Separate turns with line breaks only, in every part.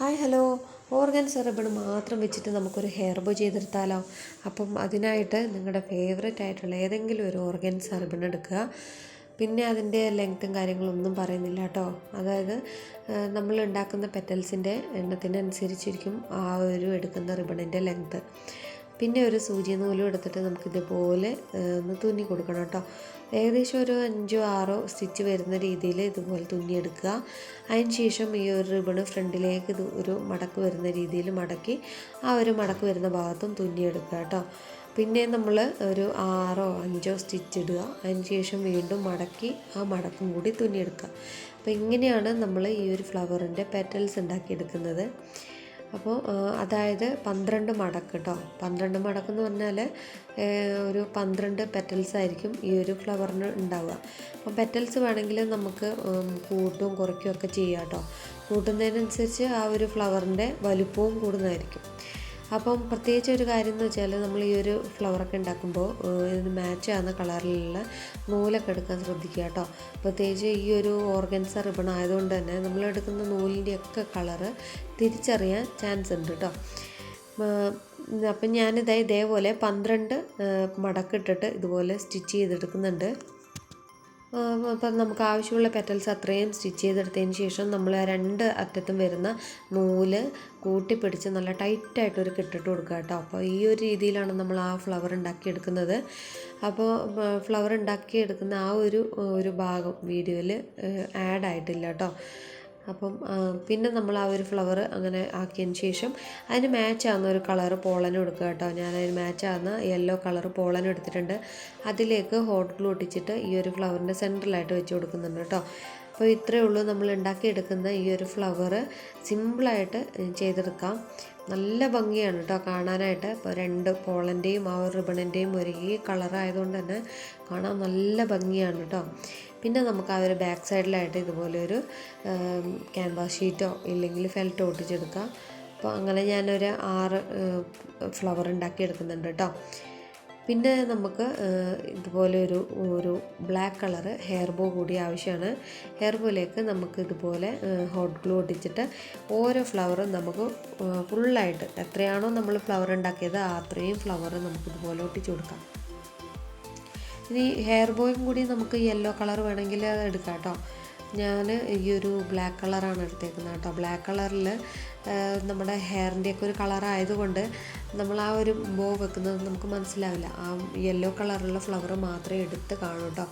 Hi hello. Organs ribbon മാത്രം വെച്ചിട്ട് നമുക്കൊരു ഹെയർ ബോ ചെയ്തെടുത്താലോ? അപ്പം അതിനായിട്ട് നിങ്ങളുടെ ഫേവററ്റ് ആയിട്ടുള്ള ഏതെങ്കിലും ഒരു ഓർഗൻസ് റിബൺ എടുക്കുക. പിന്നെ അതിന്റെ ലെങ്ത്തും കാര്യങ്ങളൊന്നും പറയുന്നില്ല കേട്ടോ. അതായത് നമ്മൾ ഉണ്ടാക്കുന്ന പെറ്റൽസിന്റെ എണ്ണത്തിനനുസരിച്ചിരിക്കും ആ ഒരു എടുക്കുന്ന റിബണിന്റെ ലെങ്ത്ത്. പിന്നെ ഒരു സൂചി നൂലും എടുത്തിട്ട് നമുക്ക് ഇതുപോലെ ഒന്ന് തുന്നി കൊടുക്കണം കേട്ടോ. ഏകദേശം ഒരു അഞ്ചോ ആറോ സ്റ്റിച്ച് വരുന്ന രീതിയിൽ ഇതുപോലെ തുന്നിയെടുക്കുക അതിന് ശേഷം ഈ ഒരു റിബണ് ഫ്രണ്ടിലേക്ക് ഒരു മടക്ക് വരുന്ന രീതിയിൽ മടക്കി ആ ഒരു മടക്ക് വരുന്ന ഭാഗത്തും തുന്നി എടുക്കുക കേട്ടോ. പിന്നെ നമ്മൾ ഒരു ആറോ അഞ്ചോ സ്റ്റിച്ച് ഇടുക. അതിന് ശേഷം വീണ്ടും മടക്കി ആ മടക്കും കൂടി തുന്നി എടുക്കുക. അപ്പോൾ ഇങ്ങനെയാണ് നമ്മൾ ഈ ഒരു ഫ്ലവറിന്റെ പെറ്റൽസ് ഉണ്ടാക്കിയെടുക്കുന്നത്. അപ്പോൾ അതായത് പന്ത്രണ്ട് മടക്ക് കേട്ടോ പന്ത്രണ്ട് മടക്ക് എന്ന് പറഞ്ഞാൽ ഒരു പന്ത്രണ്ട് പെറ്റൽസ് ആയിരിക്കും ഈ ഒരു ഫ്ലവറിന് ഉണ്ടാവുക. അപ്പോൾ പെറ്റൽസ് വേണമെങ്കിൽ നമുക്ക് കൂട്ടും കുറയ്ക്കും ഒക്കെ ചെയ്യാം കേട്ടോ കൂട്ടുന്നതിനനുസരിച്ച് ആ ഒരു ഫ്ലവറിന്റെ വലുപ്പവും കൂടുന്നതായിരിക്കും. അപ്പം പ്രത്യേകിച്ച് ഒരു കാര്യം എന്ന് വെച്ചാൽ നമ്മൾ ഈ ഒരു ഫ്ലവറൊക്കെ ഉണ്ടാക്കുമ്പോൾ ഇതിന് മാച്ച് ആകുന്ന കളറിലുള്ള നൂലൊക്കെ എടുക്കാൻ ശ്രദ്ധിക്കുക കേട്ടോ. പ്രത്യേകിച്ച് ഈ ഒരു ഓർഗൻസ റിബൺ ആയതുകൊണ്ട് തന്നെ നമ്മൾ എടുക്കുന്ന നൂലിന്റെയൊക്കെ കളറ് തിരിച്ചറിയാൻ ചാൻസ് ഉണ്ട് കേട്ടോ. അപ്പം ഞാനിതായി ഇതേപോലെ പന്ത്രണ്ട് മടക്കിട്ടിട്ട് ഇതുപോലെ സ്റ്റിച്ച് ചെയ്തെടുക്കുന്നുണ്ട്. അപ്പം നമുക്ക് ആവശ്യമുള്ള പെറ്റൽസ് അത്രയും സ്റ്റിച്ച് ചെയ്തെടുത്തതിന് ശേഷം നമ്മൾ ആ രണ്ട് അറ്റത്തും വരുന്ന നൂൽ കൂട്ടിപ്പിടിച്ച് നല്ല ടൈറ്റായിട്ട് ഒരു കെട്ടിട്ട് കൊടുക്കുക കേട്ടോ. അപ്പോൾ ഈ ഒരു രീതിയിലാണ് നമ്മൾ ആ ഫ്ലവർ ഉണ്ടാക്കിയെടുക്കുന്നത്. അപ്പോൾ ഫ്ലവർ ഉണ്ടാക്കിയെടുക്കുന്ന ആ ഒരു ഒരു ഭാഗം വീഡിയോയിൽ ആഡ് കേട്ടോ. അപ്പം പിന്നെ നമ്മൾ ആ ഒരു ഫ്ലവർ അങ്ങനെ ആക്കിയതിന് ശേഷം അതിന് മാച്ച് ആകുന്ന ഒരു കളർ പോളനും എടുക്കുക കേട്ടോ. ഞാൻ അതിന് മാച്ച് ആകുന്ന യെല്ലോ കളർ പോളനും എടുത്തിട്ടുണ്ട്. അതിലേക്ക് ഹോട്ട് ഗ്ലൂ ഒട്ടിച്ചിട്ട് ഈ ഒരു ഫ്ലവറിന്റെ സെന്ററിലായിട്ട് വെച്ച് കൊടുക്കുന്നുണ്ട് കേട്ടോ. അപ്പോൾ ഇത്രയേ ഉള്ളൂ നമ്മൾ ഉണ്ടാക്കിയെടുക്കുന്ന ഈ ഒരു ഫ്ലവർ സിമ്പിളായിട്ട് ചെയ്തെടുക്കാം. നല്ല ഭംഗിയാണ് കേട്ടോ കാണാനായിട്ട്. ഇപ്പോൾ രണ്ട് പോളന്റെയും ആ ഒരു റിബണിന്റെയും ഒരേ കളറായതുകൊണ്ട് തന്നെ കാണാൻ നല്ല ഭംഗിയാണ് കേട്ടോ. പിന്നെ നമുക്ക് ആ ഒരു ബാക്ക് സൈഡിലായിട്ട് ഇതുപോലെ ഒരു ക്യാൻവാസ് ഷീറ്റോ ഇല്ലെങ്കിൽ ഫെൽറ്റോ ഒട്ടിച്ചെടുക്കാം. അപ്പോൾ അങ്ങനെ ഞാനൊരു ആറ് ഫ്ലവർ ഉണ്ടാക്കി എടുക്കുന്നുണ്ട് കേട്ടോ. പിന്നെ നമുക്ക് ഇതുപോലെ ഒരു ഒരു ബ്ലാക്ക് കളറ് ഹെയർ ബോ കൂടി ആവശ്യമാണ് ഹെയർ ബോയിലേക്ക് നമുക്ക് ഇതുപോലെ ഹോട്ട് ഗ്ലൂ ഒട്ടിച്ചിട്ട് ഓരോ ഫ്ലവറും നമുക്ക് ഫുള്ളായിട്ട് എത്രയാണോ നമ്മൾ ഫ്ലവർ ഉണ്ടാക്കിയത് അത്രയും ഫ്ലവർ നമുക്ക് ഇതുപോലെ ഒട്ടിച്ചു കൊടുക്കാം. ഇനി ഹെയർ ബോയും കൂടി നമുക്ക് യെല്ലോ കളർ വേണമെങ്കിൽ അത് എടുക്കാം കേട്ടോ. ഞാൻ ഈ ഒരു ബ്ലാക്ക് കളറാണ് എടുത്തേക്കുന്നത് കേട്ടോ. ബ്ലാക്ക് കളറിൽ നമ്മുടെ ഹെയറിന്റെയൊക്കെ ഒരു കളർ ആയതുകൊണ്ട് നമ്മൾ ആ ഒരു ബോ വെക്കുന്നത് നമുക്ക് മനസ്സിലാവില്ല. ആ യെല്ലോ കളറുള്ള ഫ്ലവർ മാത്രമേ എടുത്ത് കാണൂ കേട്ടോ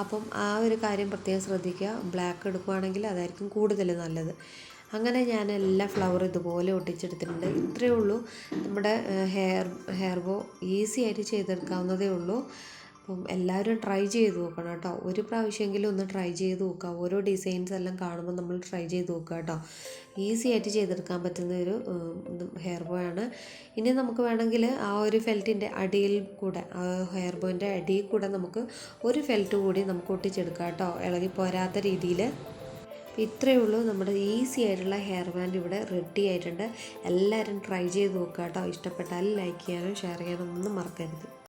അപ്പം ആ ഒരു കാര്യം പ്രത്യേകം ശ്രദ്ധിക്കുക. ബ്ലാക്ക് എടുക്കുകയാണെങ്കിൽ അതായിരിക്കും കൂടുതൽ നല്ലത്. അങ്ങനെ ഞാൻ എല്ലാ ഫ്ലവർ ഇതുപോലെ ഒട്ടിച്ചെടുത്തിട്ടുണ്ട്. ഇത്രയേ ഉള്ളൂ. നമ്മുടെ ഹെയർ ഹെയർ ബോ ഈസി ആയിട്ട് ചെയ്തെടുക്കാവുന്നതേ ഉള്ളൂ. അപ്പം എല്ലാവരും ട്രൈ ചെയ്ത് നോക്കണം കേട്ടോ. ഒരു പ്രാവശ്യമെങ്കിലും ഒന്ന് ട്രൈ ചെയ്ത് നോക്കുക. ഓരോ ഡിസൈൻസ് എല്ലാം കാണുമ്പോൾ നമ്മൾ ട്രൈ ചെയ്ത് നോക്കുക കേട്ടോ. ഈസി ആയിട്ട് ചെയ്തെടുക്കാൻ പറ്റുന്ന ഒരു ഹെയർ ബോ ആണ്. ഇനി നമുക്ക് വേണമെങ്കിൽ ആ ഒരു ഫെൽറ്റിന്റെ അടിയിൽ കൂടെ ആ ഹെയർ ബോയിന്റെ അടിയിൽ കൂടെ നമുക്ക് ഒരു ഫെൽറ്റ് കൂടി നമുക്ക് ഒട്ടിച്ചെടുക്കാം കേട്ടോ. ഇളകി പോരാത്ത രീതിയിൽ. ഇത്രയേ ഉള്ളൂ. നമ്മുടെ ഈസി ആയിട്ടുള്ള ഹെയർ ബാൻഡ് ഇവിടെ റെഡി ആയിട്ടുണ്ട്. എല്ലാവരും ട്രൈ ചെയ്ത് നോക്കുക കേട്ടോ. ഇഷ്ടപ്പെട്ടാൽ ലൈക്ക് ചെയ്യാനും ഷെയർ ചെയ്യാനും ഒന്നും മറക്കരുത്.